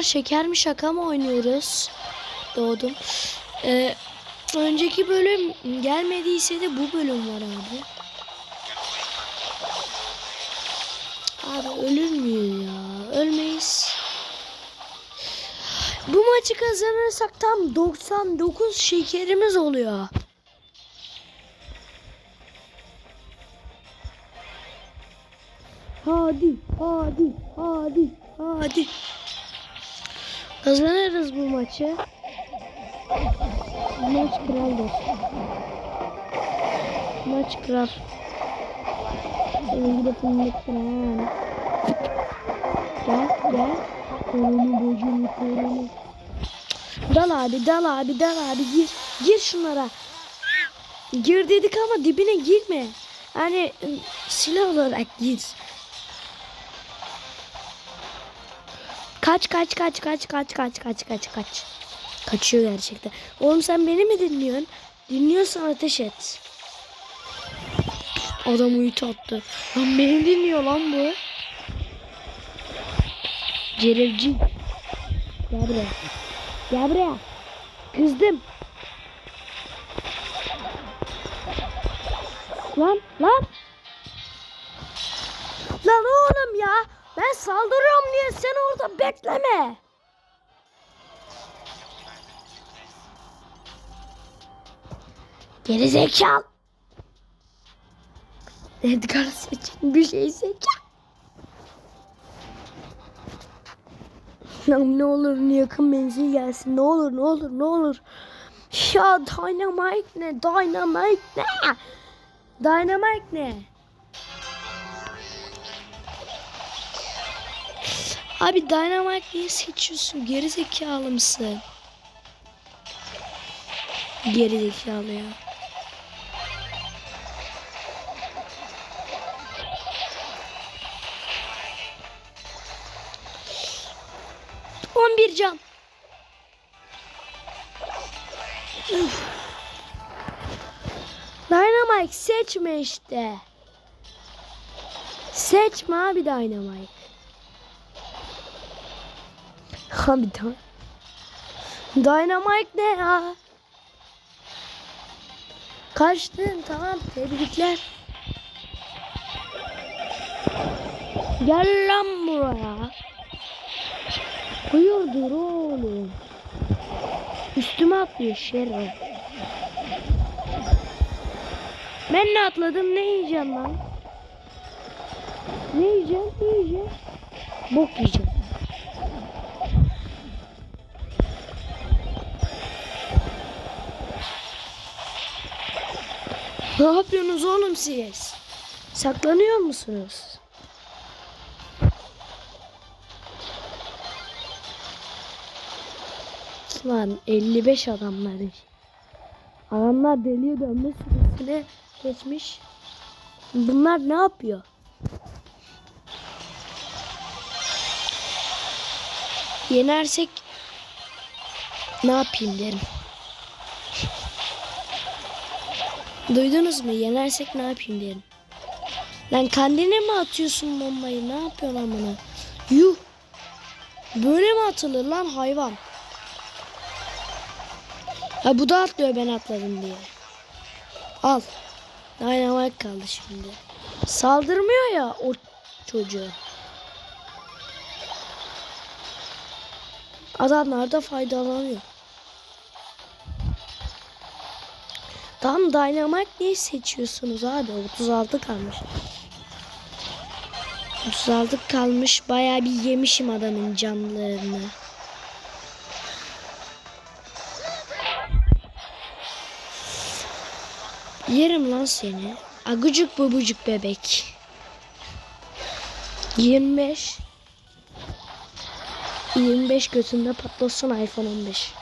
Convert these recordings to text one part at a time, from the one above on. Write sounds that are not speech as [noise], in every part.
Arkadaşlar şeker mi şaka mı oynuyoruz? Doğdum. Ee, önceki bölüm gelmediyse de bu bölüm var abi. Abi ölür müyüz ya? Ölmeyiz. Bu maçı kazanırsak tam 99 şekerimiz oluyor. Hadi, hadi, hadi, hadi. Kazanırız bu maçı. Maç kraldır. Maç kral. Senin gibi fındık kral. Gel, gel. Korunu bocunu korunu. Dal abi, dal abi, dal abi. Gir, gir şunlara. Gir dedik ama dibine girme. Yani ıı, silah olarak gir. Kaç kaç kaç kaç kaç kaç kaç kaç kaç. Kaçıyor gerçekten. Oğlum sen beni mi dinliyorsun? Dinliyorsan ateş et. Adam uyut attı. Lan beni dinliyor lan bu. Cerevci. Gel buraya. Gel buraya. Kızdım. Lan lan. Lan oğlum ya. Ben saldırıyorum diye sen orada bekleme. Geri zekalı. Edgar seçin bir şey seç. Lan ne olur yakın menzil gelsin. Ne olur ne olur ne olur. Ya dynamite ne? Dynamite ne? Dynamite ne? Abi Dynamite niye seçiyorsun? Geri zekalı mısın? Geri zekalı ya. On bir can. Dynamite seçme işte. Seçme abi Dynamite. [laughs] Abi da Dynamite ne ya? Kaçtın tamam tebrikler. Gel lan buraya. Hayırdır oğlum? Üstüme atlıyor şeref. Ben ne atladım ne yiyeceğim lan? Ne yiyeceğim ne yiyeceğim? Bok yiyeceğim. Ne yapıyorsunuz oğlum siz? Saklanıyor musunuz? Lan 55 adamlar. Adamlar deliye dönme süresine geçmiş. Bunlar ne yapıyor? Yenersek ne yapayım derim. Duydunuz mu? Yenersek ne yapayım derim. Lan kendine mi atıyorsun bombayı? Ne yapıyorsun amına? Yuh. Böyle mi atılır lan hayvan? Ha bu da atlıyor ben atladım diye. Al. Dynamite kaldı şimdi. Saldırmıyor ya o çocuğu. Adamlar da faydalanıyor. Tam Dynamite niye seçiyorsunuz abi? 36 kalmış. 36 kalmış. Bayağı bir yemişim adamın canlarını. Yerim lan seni. Agıcık babucuk bebek. 25 25 götünde patlasın iPhone 15.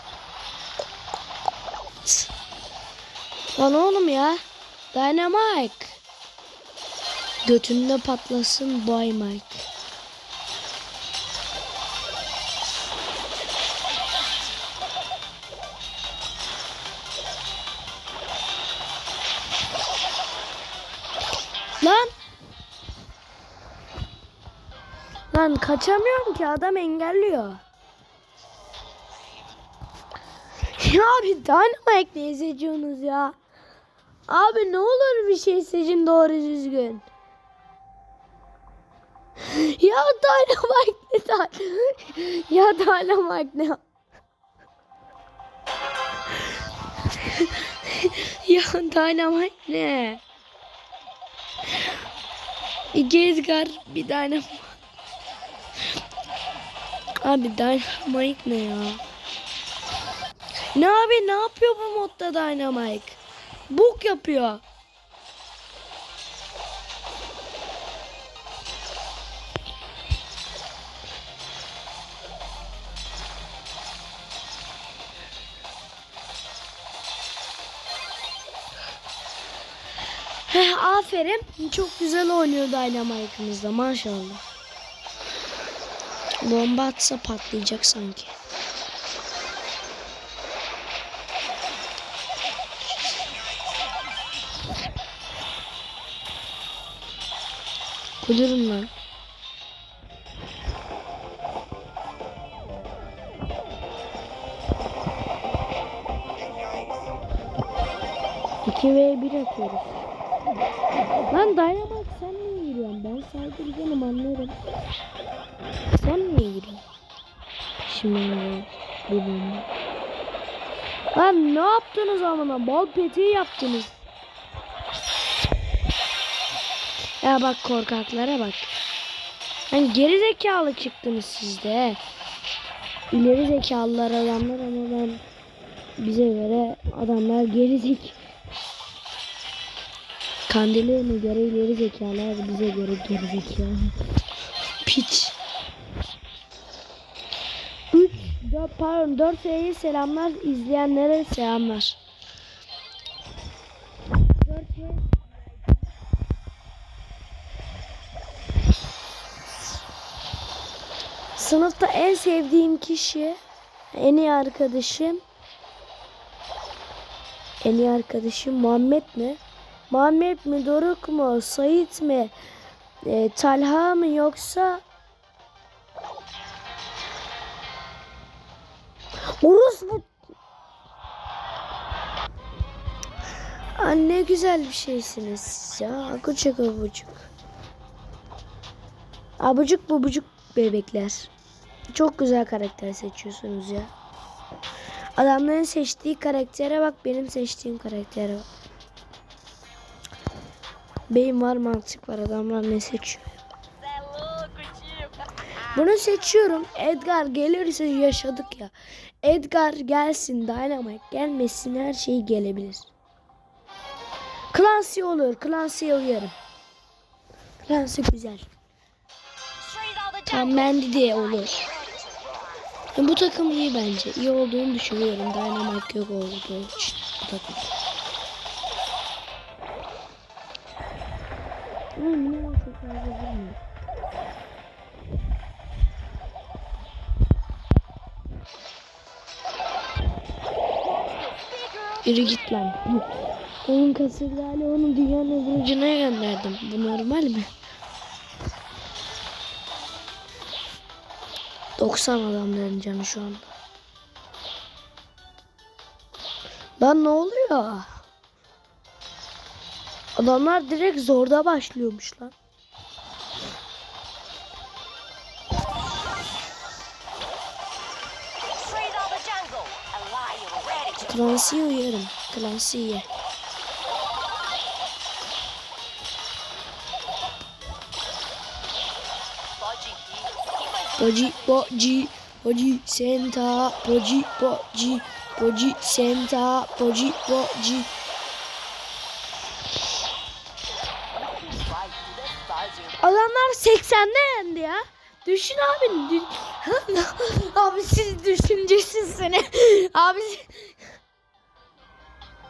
Lan oğlum ya. Dynamite. Götünde patlasın Boy Mike. Lan. Lan kaçamıyorum ki adam engelliyor. Ya abi Dynamite ne seçiyorsunuz ya? Abi ne olur bir şey seçin doğru düzgün. [laughs] Ya Dynamite ne [laughs] Ya Dynamite ne? [laughs] ya Dynamite ne? İki bir Dynamite. Abi Dynamite ne ya? Ne abi ne yapıyor bu modda Dynamite? Bug yapıyor. Heh, aferin. Çok güzel oynuyor Dynamite'ımızda maşallah. Bomba atsa patlayacak sanki. Ölürüm lan. İki v bir atıyoruz. Lan Dynamite sen niye giriyorsun? Ben saldıracağım anlarım. Sen niye giriyorsun? Şimdi? Bir bomba. Lan ne yaptınız amına? Bal peteği yaptınız. Ya bak korkaklara bak. Lan geri zekalı çıktınız siz de. İleri zekalılar adamlar ama ben bize göre adamlar geri zek. Kandilerine göre ileri zekalar bize göre geri zekalı. Piç. 3 4 pardon 4 F'ye selamlar izleyenlere selamlar. Sınıfta en sevdiğim kişi, en iyi arkadaşım, en iyi arkadaşım Muhammed mi? Muhammed mi, Doruk mu, Sait mi, e, Talha mı yoksa Urus mu? Aa, ne güzel bir şeysiniz siz ya. Abucuk abucuk. Abucuk bubucuk bebekler. Çok güzel karakter seçiyorsunuz ya. Adamların seçtiği karaktere bak benim seçtiğim karaktere bak. Beyin var mantık var adamlar ne seçiyor. Bunu seçiyorum. Edgar gelirse yaşadık ya. Edgar gelsin Dynamite gelmesin her şey gelebilir. Clancy olur. Clancy'ye uyarım. Clancy güzel. Tam Mendy de olur. Bu takım iyi bence. İyi olduğunu düşünüyorum. Dynamite yok olduğu için bu takım. Ama yine çok fazla vurmuyor. Yürü git lan. Onun kasırgayla onu dünyanın öbür ucuna gönderdim. Bu normal mi? 90 adamların canı şu anda. Lan ne oluyor? Adamlar direkt zorda başlıyormuş lan. Straight out the Poji, poji, poji, senta, poji, poji, poji, senta, the buzzer. Adamlar 80'de yendi ya. Düşün abi. dü- [laughs] abi siz düşüncesizsiniz. Abi